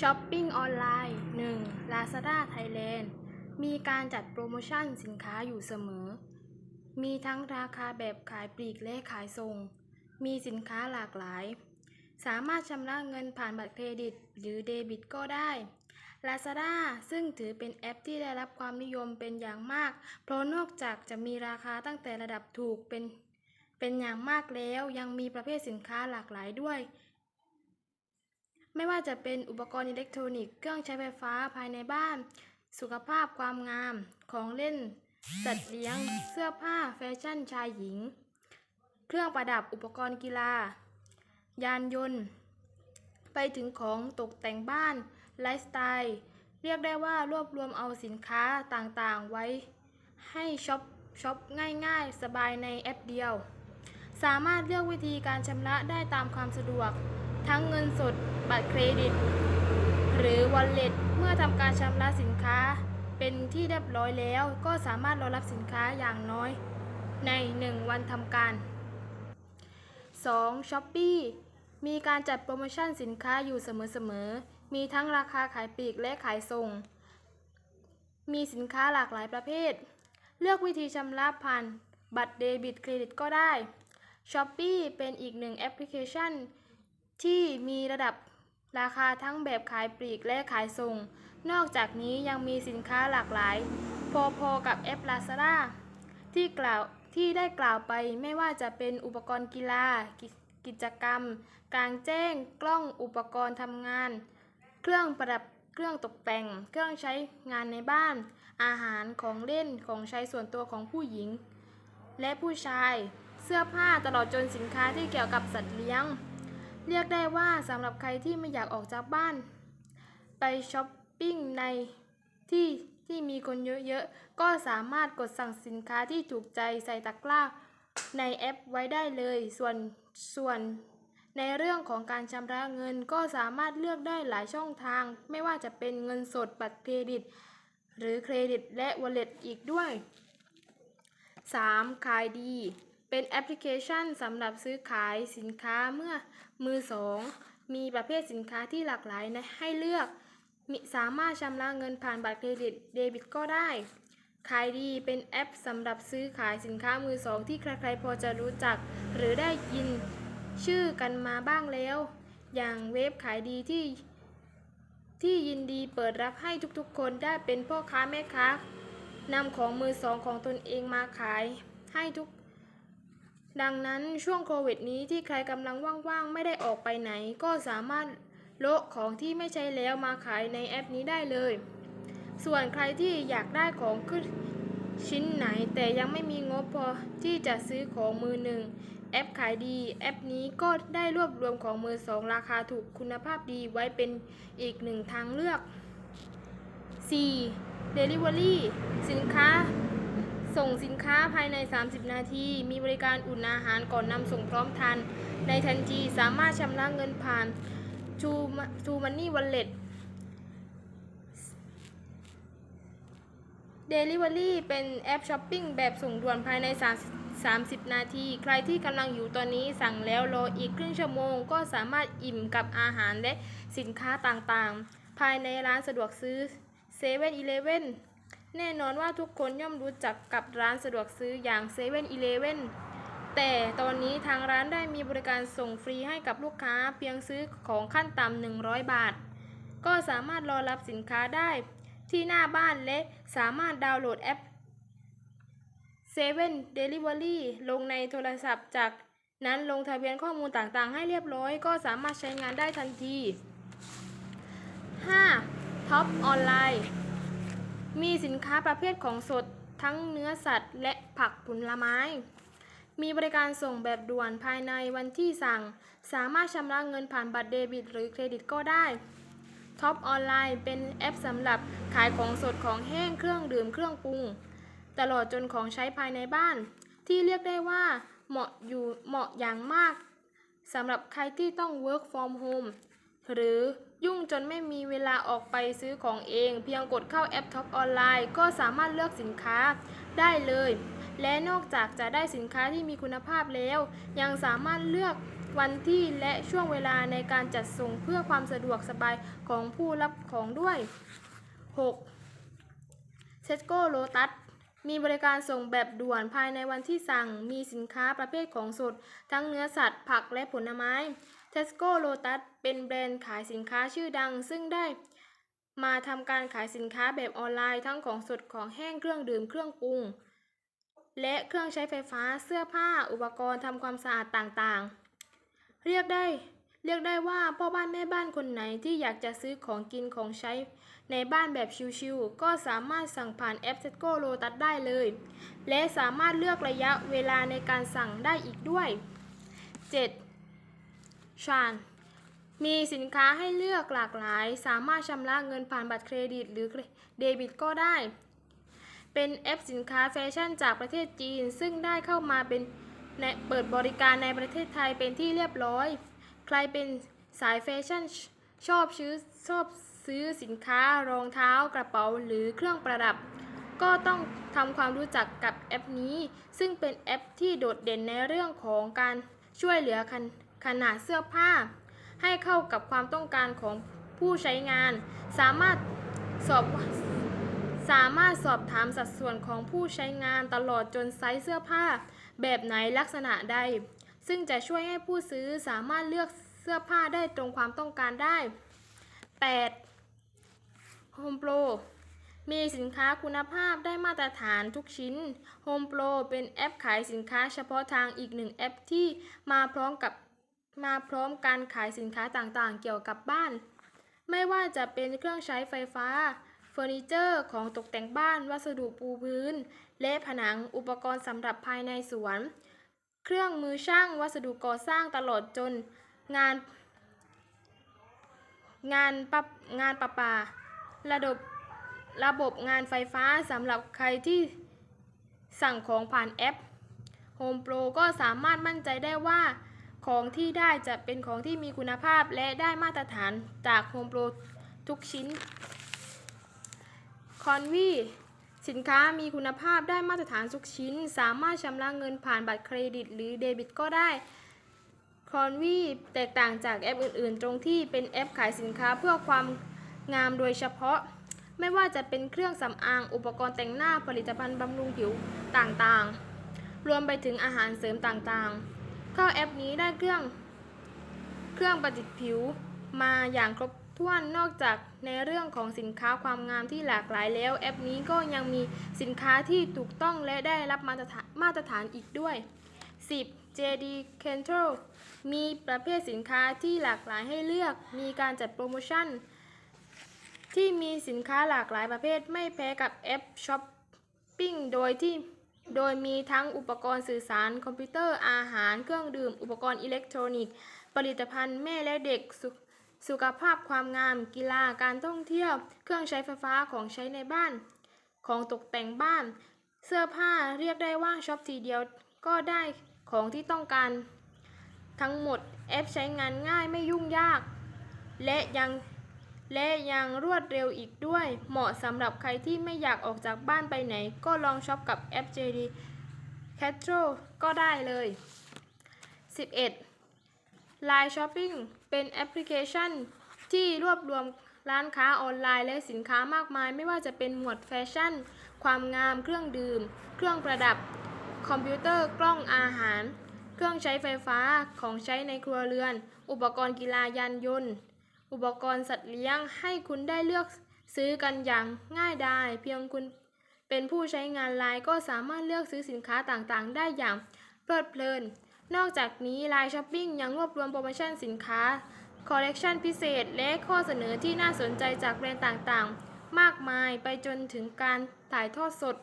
ช้อปปิ้งออนไลน์ 1. Lazada Thailand มีการจัดโปรโมชั่นสินค้าอยู่เสมอ มีทั้งราคาแบบขายปลีกและขายส่ง มีสินค้าหลากหลาย สามารถชำระเงินผ่านบัตรเครดิต หรือเดบิตก็ได้ Lazada ซึ่งถือเป็นแอปที่ได้รับความนิยมเป็นอย่างมาก เพราะนอกจากจะมีราคาตั้งแต่ระดับถูกเป็นเป็นอย่างมากแล้วยังมีประเภทสินค้าหลากหลายด้วย ไม่ว่าจะเป็นอุปกรณ์อิเล็กทรอนิกส์เครื่องใช้ไฟฟ้าภายในบ้าน สุขภาพความงาม ของเล่น สัตว์เลี้ยง เสื้อผ้าแฟชั่นชายหญิง เครื่องประดับอุปกรณ์กีฬา ยานยนต์ ไปถึงของตกแต่งบ้าน ไลฟ์สไตล์ เรียกได้ว่ารวบรวมเอาสินค้าต่างๆไว้ ให้ช็อปช็อปง่ายๆ สบายในแอปเดียว สามารถเลือกวิธีการชำระได้ตามความสะดวก ทั้งเงินสด บัตรเครดิต หรือ Wallet เมื่อทำการชำระสินค้า เป็นที่เรียบร้อยแล้ว ก็สามารถรอรับสินค้าอย่างน้อย ใน 1 วันทำการ 2. s h o p e e มีการจัดโปรโมชั่นสินค้าอยู่เสมอๆ มีทั้งราคาขายปลีกและขายส่ง มีสินค้าหลากหลายประเภท เลือกวิธีชำระผ่านบัตรเดบิตเครดิตก็ได้ s h o p e e เป็นอีกหนึ่งแอปพลิเคชัน ที่มีระดับราคาทั้งแบบขายปลีกและขายส่ง นอกจากนี้ยังมีสินค้าหลากหลาย พอๆกับแอป Lazada ที่กล่าวที่ได้กล่าวไปไม่ว่าจะเป็นอุปกรณ์กีฬากิกิจกรรม กลางแจ้ง กล้องอุปกรณ์ทำงาน เครื่องประดับเครื่องตกแต่ง เครื่องใช้งานในบ้าน อาหารของเล่นของใช้ส่วนตัวของผู้หญิง และผู้ชาย เสื้อผ้าตลอดจนสินค้าที่เกี่ยวกับสัตว์เลี้ยง เรียกได้ว่าสำหรับใครที่ไม่อยากออกจากบ้าน ไปช้อปปิ้งในที่ที่มีคนเยอะๆ ก็สามารถกดสั่งสินค้าที่ถูกใจใส่ตะกร้าในแอปไว้ได้เลย ส่วนส่วนในเรื่องของการชำระเงินก็สามารถเลือกได้หลายช่องทาง ไม่ว่าจะเป็นเงินสดบัตรเครดิต หรือเครดิตและ Wallet อีกด้วย 3. ขายดี เป็นแอปพลิเคชันสำหรับซื้อขายสินค้าเมื่อมือสองมีประเภทสินค้าที่หลากหลายนะให้เลือกมิสามารถชำระเงินผ่านบัตรเครดิตเดบิตก็ได้ ขายดีเป็นแอปสำหรับซื้อขายสินค้ามือสองที่ใครๆพอจะรู้จัก หรือได้ยินชื่อกันมาบ้างแล้ว อย่างเว็บขายดีที่ ที่ยินดีเปิดรับให้ทุกๆ คนได้เป็นพ่อค้าแม่ค้านำของมือสองของตนเองมาขายให้ทุก ดังนั้นช่วงโควิดนี้ที่ใครกำลังว่างๆ ไม่ได้ออกไปไหน ก็สามารถโละของที่ไม่ใช้แล้วมาขายในแอปนี้ได้เลย ส่วนใครที่อยากได้ของขึ้นชิ้นไหนแต่ยังไม่มีงบพอที่จะซื้อของมือหนึ่ง แอปขายดีแอปนี้ก็ได้รวบรวมของมือสองราคาถูกคุณภาพดีไว้เป็นอีกหนึ่งทางเลือก 4. Delivery สินค้า ส่งสินค้าภายใน 30 นาที มีบริการอุ่นอาหารก่อนนำส่งพร้อมทานในทันทีสามารถชำระเงินผ่าน True True Money Wallet Delivery เป็นแอปช้อปปิ้งแบบส่งด่วนภายใน 30 นาที ใครที่กำลังอยู่ตอนนี้สั่งแล้วรออีกครึ่งชั่วโมง ก็สามารถอิ่มกับอาหารและสินค้าต่างๆ ภายในร้านสะดวกซื้อ7 e เ e ่ e อีเลฟเว่น แน่นอนว่าทุกคนย่อมรู้จักกับร้านสะดวกซื้ออย่าง7 e เ e ่ e อแต่ตอนนี้ทางร้านได้มีบริการส่งฟรีให้กับลูกค้าเพียงซื้อของขั้นต่ำ100 บาท ก็สามารถรอรับสินค้าได้ที่หน้าบ้านและสามารถดาวน์โหลดแอป7 Delivery ลงในโทรศัพท์จากนั้นลงทะเบียนข้อมูลต่างๆ ให้เรียบร้อย ก็สามารถใช้งานได้ทันที 5. ท็อปออนไลน์ มีสินค้าประเภทของสดทั้งเนื้อสัตว์ และผักผลไม้ มีบริการส่งแบบด่วนภายในวันที่สั่ง สามารถชำระเงินผ่านบัตรเดบิต หรือเครดิตก็ได้ท็อปออนไลน์เป็นแอปสำหรับขายของสดของแห้งเครื่องดื่มเครื่องปรุง ตลอดจนของใช้ภายในบ้าน ที่เรียกได้ว่าเหมาะอยู่เหมาะอย่างมากสำหรับใครที่ต้อง work from home หรือ ยุ่งจนไม่มีเวลาออกไปซื้อของเอง เพียงกดเข้าแอปท็อปออนไลน์ก็สามารถเลือกสินค้าได้เลย และนอกจากจะได้สินค้าที่มีคุณภาพแล้ว ยังสามารถเลือกวันที่และช่วงเวลาในการจัดส่งเพื่อความสะดวกสบายของผู้รับของด้วย 6. เซ s โกโ o ตัสมีบริการส่งแบบด่วนภายในวันที่สั่ง มีสินค้าประเภทของสด ทั้งเนื้อสัตว์ ผักและผลไม้ เทสโกโ o ตัสเป็นแบรนด์ขายสินค้าชื่อดัง ซึ่งได้มาทำการขายสินค้าแบบออนไลน์ทั้งของสดของแห้งเครื่องดื่มเครื่องปรุง และเครื่องใช้ไฟฟ้าเสื้อผ้าอุปกรณ์ทำความสะอาดต่างๆ เรียกได้เรียกได้ว่าพ่อบ้านแม่บ้านคนไหนที่อยากจะซื้อของกินของใช้ในบ้านแบบชิวๆก็สามารถสั่งผ่านแอป Setco Lotus ได้เลย และสามารถเลือกระยะเวลาในการสั่งได้อีกด้วย 7. ชานมีสินค้าให้เลือกหลากหลาย สามารถชำระเงินผ่านบัตรเครดิตหรือเดบิตก็ได้ เป็นแอปสินค้าแฟชั่นจากประเทศจีน ซึ่งได้เข้ามาเป็นเปิดบริการในประเทศไทยเป็นที่เรียบร้อย ใครเป็นสายแฟชั่นชอบซื้อชอบซื้อสินค้ารองเท้ากระเป๋าหรือเครื่องประดับ ก็ต้องทำความรู้จักกับแอปนี้ ซึ่งเป็นแอปที่โดดเด่นในเรื่องของการช่วยเหลือขน ขนาดเสื้อผ้า ให้เข้ากับความต้องการของผู้ใช้งาน สามารถสอบสามารถสอบถามสัดส่วนของผู้ใช้งานตลอดจนไซส์เสื้อผ้า แบบไหนลักษณะใด ซึ่งจะช่วยให้ผู้ซื้อสามารถเลือกเสื้อผ้าได้ตรงความต้องการได้ 8. Home Pro มีสินค้าคุณภาพได้มาตรฐานทุกชิ้น Home Pro เป็นแอปขายสินค้าเฉพาะทางอีกหนึ่งแอปที่มาพร้อมกับ มาพร้อมการขายสินค้าต่างๆ เกี่ยวกับบ้าน ไม่ว่าจะเป็นเครื่องใช้ไฟฟ้า เฟอร์นิเจอร์ของตกแต่งบ้าน วัสดุปูพื้น และผนังอุปกรณ์สำหรับภายในสวน เครื่องมือช่างวัสดุก่อสร้างตลอดจน งาน งานปะงานประปา ระบบระบบงานไฟฟ้าสำหรับใครที่สั่งของผ่านแอป Home Pro ก็สามารถมั่นใจได้ว่า ของที่ได้จะเป็นของที่มีคุณภาพและได้มาตรฐานจาก Home Pro ทุกชิ้น คอนวีสินค้ามีคุณภาพได้มาตรฐานทุกชิ้น สามารถชำระเงินผ่านบัตรเครดิต หรือเดบิตก็ได้คอนวีแตกต่างจากแอปอื่น ๆ ตรงที่เป็นแอปขายสินค้าเพื่อความงามโดยเฉพาะ ไม่ว่าจะเป็นเครื่องสำอาง อุปกรณ์แต่งหน้าผลิตภัณฑ์บำรุงผิวต่างๆ รวมไปถึงอาหารเสริมต่างๆ เข้าแอปนี้ได้เครื่อง เครื่องประดิษฐ์ผิวมาอย่างครบถ้วนนอกจากในเรื่องของสินค้าความงามที่หลากหลายแล้ว แอปนี้ก็ยังมีสินค้าที่ถูกต้องและได้รับมาตรฐานมาตรฐานอีกด้วย 10. JD Control มีประเภทสินค้าที่หลากหลายให้เลือก มีการจัดโปรโมชั่น ที่มีสินค้าหลากหลายประเภทไม่แพ้กับแอปช้อปปิ้งโดยที่ โดยมีทั้งอุปกรณ์สื่อสารคอมพิวเตอร์อาหารเครื่องดื่ม อุปกรณ์อิเล็กทรอนิกส์ ผลิตภัณฑ์แม่และเด็กสุสุขภาพความงาม กีฬาการท่องเที่ยว เครื่องใช้ไฟฟ้าของใช้ในบ้าน ของตกแต่งบ้าน เสื้อผ้าเรียกได้ว่าช็อปทีเดียวก็ได้ของที่ต้องการ ทั้งหมดแอปใช้งานง่ายไม่ยุ่งยาก และยัง และยังรวดเร็วอีกด้วย เหมาะสำหรับใครที่ไม่อยากออกจากบ้านไปไหน ก็ลองช็อปกับแอป JD c a t r o ก็ได้เลย 11. Line Shopping เป็นแอปพลิเคชัน ที่รวบรวมร้านค้าออนไลน์และสินค้ามากมาย ไม่ว่าจะเป็นหมวดแฟชั่น ความงาม เครื่องดื่ม เครื่องประดับ คอมพิวเตอร์ กล้องอาหาร เครื่องใช้ไฟฟ้า ของใช้ในครัวเรือน อุปกรณ์กีฬายานยนต์ อุปกรณ์สัตว์เลี้ยงให้คุณได้เลือกซื้อกันอย่างง่ายดายเพียงคุณเป็นผู้ใช้งานไลน์ก็สามารถเลือกซื้อสินค้าต่างๆ ได้อย่างเพลิดเพลิน นอกจากนี้ Line Shopping ยังรวบรวมโปรโมชั่นสินค้าคอลเลกชันพิเศษ และข้อเสนอที่น่าสนใจจากแบรนด์ต่างๆ มากมายไปจนถึงการถ่ายทอดสด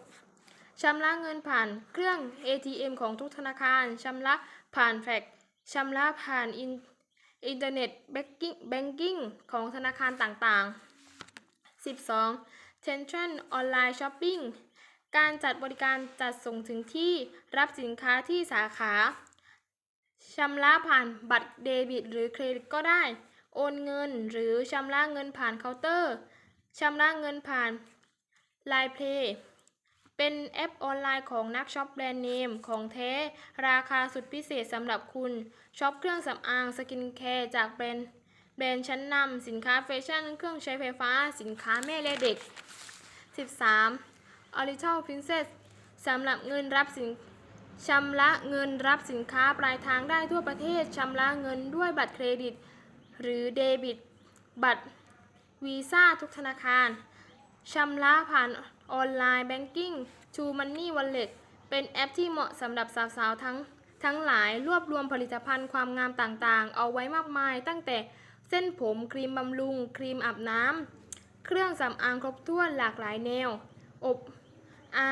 ชำระเงินผ่านเครื่อง ATM ของทุกธนาคารชำระผ่านแฟกชำระผ่านอิน อินเทอร์เน็ตแบงกิ้งแบงกิ้งของธนาคารต่างๆ 12. Tension Online Shopping การจัดบริการจัดส่งถึงที่รับสินค้าที่สาขาชำระผ่านบัตรเดบิต หรือเครดิตก็ได้ โอนเงินหรือชำระเงินผ่านเคาน์เตอร์ชำระเงินผ่าน Line Pay เเป็นแอปออนไลน์ของนักช็อปแบรนด์เนมของแท้ ราคาสุดพิเศษสำหรับคุณช็อปเครื่องสำอางสกินแคร์จากแบรนด์แบรนด์ชั้นนำสินค้าแฟชั่น เครื่องใช้ไฟฟ้า สินค้าแม่และเด็ก 13 Oriental Princess สำหรับเงินรับสินชำระเงินรับสินค้าปลายทางได้ทั่วประเทศชำระเงินด้วยบัตรเครดิต หรือเดบิต บัตรวีซ่าทุกธนาคารชำระผ่าน ออนไลน์แบงกิ้ง True Money Wallet เป็นแอปที่เหมาะสำหรับสาวๆทั้งทั้งหลายรวบรวมผลิตภัณฑ์ความงามต่างๆ เอาไว้มากมาย ตั้งแต่เส้นผมครีมบำรุง ครีมอาบน้ำเครื่องสำอางครบถ้วนหลากหลายแนว อบอา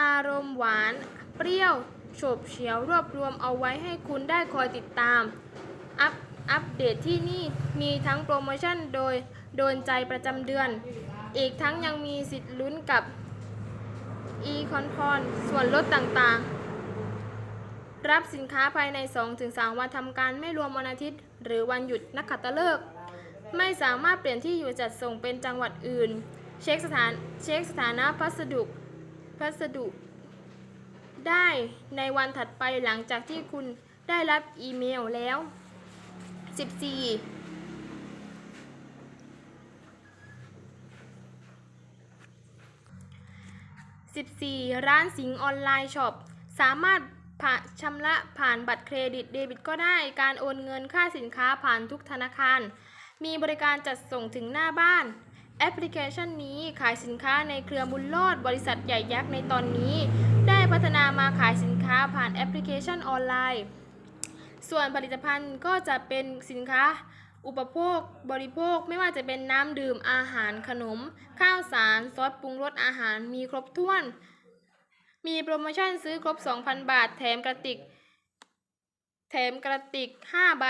อารมณ์หวาน เปรี้ยวโฉบเฉียวรวบรวมเอาไว้ให้คุณได้คอยติดตาม อัปอัปเดตที่นี่มีทั้งโปรโมชั่นโดยโดนใจประจำเดือน อีกทั้งยังมีสิทธิ์ลุ้นกับ e c o n p o n ส่วนลดต่างๆ รับสินค้าภายใน 2-3 วันทำการไม่รวมวันอาทิตย์ หรือวันหยุดนักขัตฤกษ์ไม่สามารถเปลี่ยนที่อยู่จัดส่งเป็นจังหวัดอื่น เช็คสถานเช็คสถานะพัสดุพัสดุ ได้ในวันถัดไปหลังจากที่คุณได้รับอีเมลแล้ว 14 14 ร้านสิงห์ออนไลน์ช็อปสามารถผ่าชำระผ่านบัตรเครดิตเดบิตก็ได้การโอนเงินค่าสินค้าผ่านทุกธนาคาร มีบริการจัดส่งถึงหน้าบ้าน แอปพลิเคชันนี้ขายสินค้าในเครือบุญรอดบริษัทใหญ่ยักษ์ในตอนนี้ ได้พัฒนามาขายสินค้าผ่านแอปพลิเคชันออนไลน์ ส่วนผลิตภัณฑ์ก็จะเป็นสินค้า อุปโภคบริโภคไม่ว่าจะเป็นน้ำดื่มอาหารขนม ข้าวสารซอสปรุงรสอาหารมีครบถ้วน มีโปรโมชั่นซื้อครบ 2,000 บาท แถมกระติก แถมกระติก 5 ใบ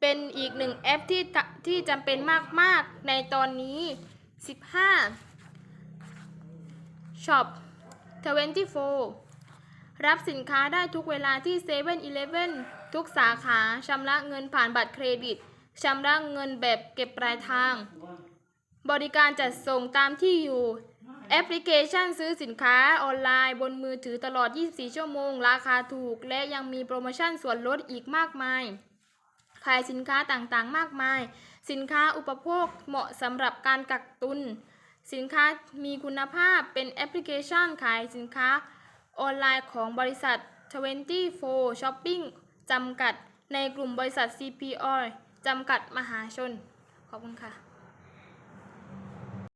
เป็นอีกหนึ่งแอปที่ที่จำเป็นมาก ๆ ในตอนนี้ 15ช็อป24 รับสินค้าได้ทุกเวลาที่7 e เ e ่ e อทุกสาขาชำระเงินผ่านบัตรเครดิต ชำระเงินแบบเก็บปลายทาง บริการจัดส่งตามที่อยู่ แอปพลิเคชันซื้อสินค้าออนไลน์บนมือถือตลอด 24 ชั่วโมง ราคาถูก และยังมีโปรโมชั่นส่วนลดอีกมากมาย ขายสินค้าต่างๆ มากมาย สินค้าอุปโภคเหมาะสำหรับการกักตุน สินค้ามีคุณภาพเป็นแอปพลิเคชันขายสินค้าออนไลน์ของบริษัท 24 Shopping จำกัด ในกลุ่มบริษัท CPO จำกัดมหาชน ขอบคุณค่ะ